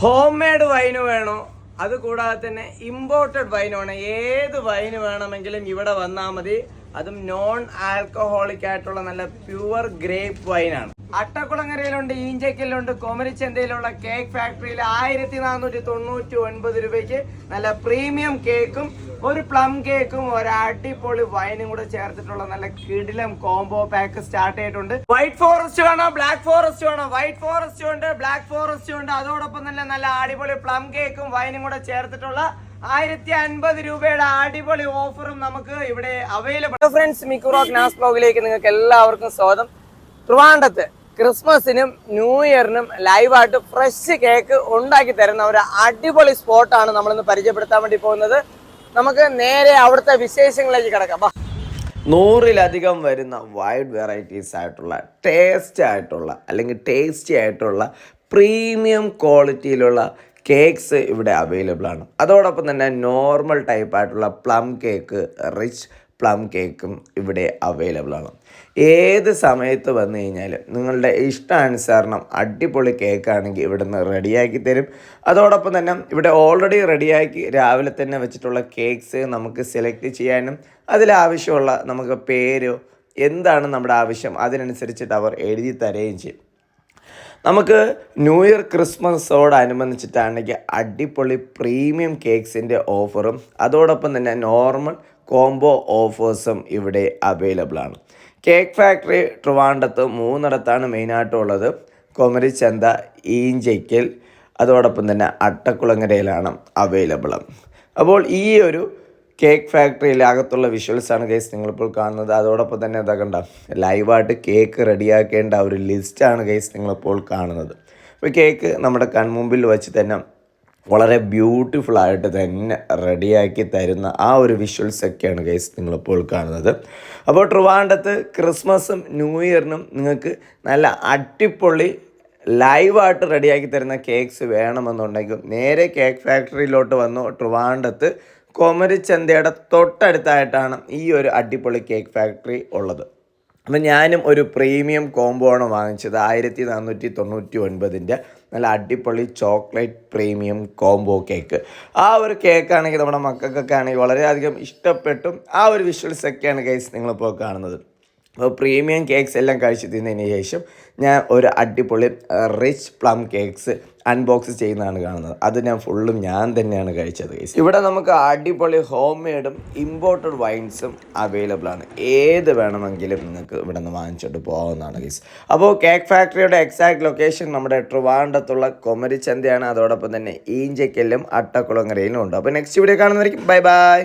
Home made wine വേണോ? അത് കൂടാതെ തന്നെ ഇമ്പോർട്ടഡ് വൈൻ ഏത് വൈന് വേണമെങ്കിലും ഇവിടെ വന്നാൽ മതി. അതും നോൺ ആൽക്കഹോളിക് ആയിട്ടുള്ള നല്ല പ്യുവർ ഗ്രേപ്പ് വൈനാണ് അട്ടക്കുളങ്ങരയിലുണ്ട് ഈഞ്ചക്കലിലുണ്ട് കോമരിച്ചന്തയിലുള്ള കേക്ക് ഫാക്ടറിയിൽ ആയിരത്തി നാനൂറ്റി തൊണ്ണൂറ്റി ഒൻപത് രൂപയ്ക്ക് നല്ല പ്രീമിയം കേക്കും ഒരു പ്ലം കേക്കും ഒരു അടിപൊളി വൈനും കൂടെ ചേർത്തിട്ടുള്ള നല്ല കിടിലം കോംബോ പാക്ക് സ്റ്റാർട്ട് ചെയ്തിട്ടുണ്ട്. വൈറ്റ് ഫോറസ്റ്റ് വേണോ ബ്ലാക്ക് ഫോറസ്റ്റ് വേണോ വൈറ്റ് ഫോറസ്റ്റ് ഉണ്ട് ബ്ലാക്ക് ഫോറസ്റ്റ് ഉണ്ട്. അതോടൊപ്പം തന്നെ നല്ല അടിപൊളി പ്ലം കേക്കും വൈനും കൂടെ ചേർത്തിട്ടുള്ള ആയിരത്തി അൻപത് രൂപയുടെ അടിപൊളി ഓഫറും നമുക്ക് ഇവിടെ അവൈലബിൾ ഫ്രണ്ട്സ് മിക്കുറോ ഗ്ലാസ് ബ്ലോഗിലേക്ക് നിങ്ങൾക്ക് എല്ലാവർക്കും സ്വാഗതം. ട്രിവാൻഡത്ത് ക്രിസ്മസിനും ന്യൂ ഇയറിനും ലൈവായിട്ട് ഫ്രഷ് കേക്ക് ഉണ്ടാക്കി തരുന്ന ഒരു അടിപൊളി സ്പോട്ടാണ് നമ്മളിന്ന് പരിചയപ്പെടുത്താൻ വേണ്ടി പോകുന്നത്. നമുക്ക് നേരെ അവിടുത്തെ വിശേഷങ്ങളിലേക്ക് കിടക്കാം. നൂറിലധികം വരുന്ന വൈഡ് വെറൈറ്റീസ് ആയിട്ടുള്ള ടേസ്റ്റ് ആയിട്ടുള്ള അല്ലെങ്കിൽ ടേസ്റ്റി ആയിട്ടുള്ള പ്രീമിയം ക്വാളിറ്റിയിലുള്ള കേക്ക്സ് ഇവിടെ അവൈലബിൾ ആണ്. അതോടൊപ്പം തന്നെ നോർമൽ ടൈപ്പ് ആയിട്ടുള്ള പ്ലം കേക്ക് റിച്ച് പ്ലം കേക്കും ഇവിടെ അവൈലബിൾ ആണ്. ഏത് സമയത്ത് വന്നു കഴിഞ്ഞാൽ നിങ്ങളുടെ ഇഷ്ടാനുസരണം അടിപൊളി കേക്കാണെങ്കിൽ ഇവിടുന്ന് റെഡിയാക്കി തരും. അതോടൊപ്പം തന്നെ ഇവിടെ ഓൾറെഡി റെഡിയാക്കി രാവിലെ തന്നെ വെച്ചിട്ടുള്ള കേക്ക്സ് നമുക്ക് സെലക്ട് ചെയ്യാനും അതിലാവശ്യമുള്ള നമുക്ക് പേരോ എന്താണ് നമ്മുടെ ആവശ്യം അതിനനുസരിച്ചിട്ട് അവർ എഴുതി തരുകയും ചെയ്യും. നമുക്ക് ന്യൂ ഇയർ ക്രിസ്മസോടനുബന്ധിച്ചിട്ടാണെങ്കിൽ അടിപൊളി പ്രീമിയം കേക്ക്സിന്റെ ഓഫറും അതോടൊപ്പം തന്നെ നോർമൽ കോംബോ ഓഫേഴ്സും ഇവിടെ അവൈലബിൾ ആണ്. കേക്ക് ഫാക്ടറി ട്രിവാൻഡത്ത് മൂന്നിടത്താണ് മെയിനായിട്ടുള്ളത് കൊമരിച്ചന്ത ഈഞ്ചയ്ക്കൽ അതോടൊപ്പം തന്നെ അട്ടക്കുളങ്ങരയിലാണ് അവൈലബിൾ അപ്പോൾ ഈ ഒരു കേക്ക് ഫാക്ടറിയിലെ അകത്തുള്ള വിഷ്വൽസ് ആണ് ഗൈസ് നിങ്ങളിപ്പോൾ കാണുന്നത്. അതോടൊപ്പം തന്നെ എന്താ കണ്ട ലൈവായിട്ട് കേക്ക് റെഡിയാക്കേണ്ട ഒരു ലിസ്റ്റാണ് ഗൈസ് നിങ്ങളിപ്പോൾ കാണുന്നത്. അപ്പോൾ കേക്ക് നമ്മുടെ കൺമുമ്പിൽ വെച്ച് തന്നെ വളരെ ബ്യൂട്ടിഫുൾ ആയിട്ട് തന്നെ റെഡിയാക്കി തരുന്ന ആ ഒരു വിഷ്വൽസ് ഒക്കെയാണ് ഗൈസ് നിങ്ങളിപ്പോൾ കാണുന്നത്. അപ്പോൾ ട്രിവാൻഡത്ത് ക്രിസ്മസും ന്യൂ ഇയറിനും നിങ്ങൾക്ക് നല്ല അടിപൊളി ലൈവായിട്ട് റെഡിയാക്കി തരുന്ന കേക്ക്സ് വേണമെന്നുണ്ടെങ്കിൽ നേരെ കേക്ക് ഫാക്ടറിയിലോട്ട് വന്നു. ട്രിവാൻഡത്ത് കൊമരിച്ചന്തയുടെ തൊട്ടടുത്തായിട്ടാണ് ഈ ഒരു അടിപൊളി കേക്ക് ഫാക്ടറി ഉള്ളത്. അപ്പം ഞാനും ഒരു പ്രീമിയം കോംബോ ആണ് വാങ്ങിച്ചത്. ആയിരത്തി നാനൂറ്റി തൊണ്ണൂറ്റി ഒൻപതിന്റെ നല്ല അടിപൊളി ചോക്ലേറ്റ് പ്രീമിയം കോംബോ കേക്ക്. ആ ഒരു കേക്കാണെങ്കിൽ നമ്മുടെ മക്കൾക്കൊക്കെ ആണെങ്കിൽ വളരെയധികം ഇഷ്ടപ്പെട്ടും ആ ഒരു വിഷ്വൽസൊക്കെയാണ് ഗൈസ് നിങ്ങളിപ്പോൾ കാണുന്നത്. അപ്പോൾ പ്രീമിയം കേക്ക്സ് എല്ലാം കഴിച്ച് തിന്നതിന് ശേഷം ഞാൻ ഒരു അടിപൊളി റിച്ച് പ്ലം കേക്ക്സ് അൺബോക്സ് ചെയ്യുന്നതാണ് കാണുന്നത്. അത് ഞാൻ ഫുള്ളും ഞാൻ തന്നെയാണ് കഴിച്ചത്. ഇവിടെ നമുക്ക് അടിപൊളി ഹോം മെയ്ഡും ഇമ്പോർട്ടഡ് വൈൻസും അവൈലബിൾ ആണ്. ഏത് വേണമെങ്കിലും നിങ്ങൾക്ക് ഇവിടെ നിന്ന് വാങ്ങിച്ചിട്ട് പോകാവുന്നതാണ് ഗൈസ് അപ്പോൾ കേക്ക് ഫാക്ടറിയുടെ എക്സാക്ട് ലൊക്കേഷൻ നമ്മുടെ ട്രിവാൻഡത്തുള്ള കൊമരിച്ചന്തയാണ്. അതോടൊപ്പം തന്നെ ഈഞ്ചക്കല്ലും അട്ടക്കുളങ്ങരയിലും ഉണ്ട്. അപ്പോൾ നെക്സ്റ്റ് വീഡിയോ കാണുന്നതായിരിക്കും ബൈ ബൈ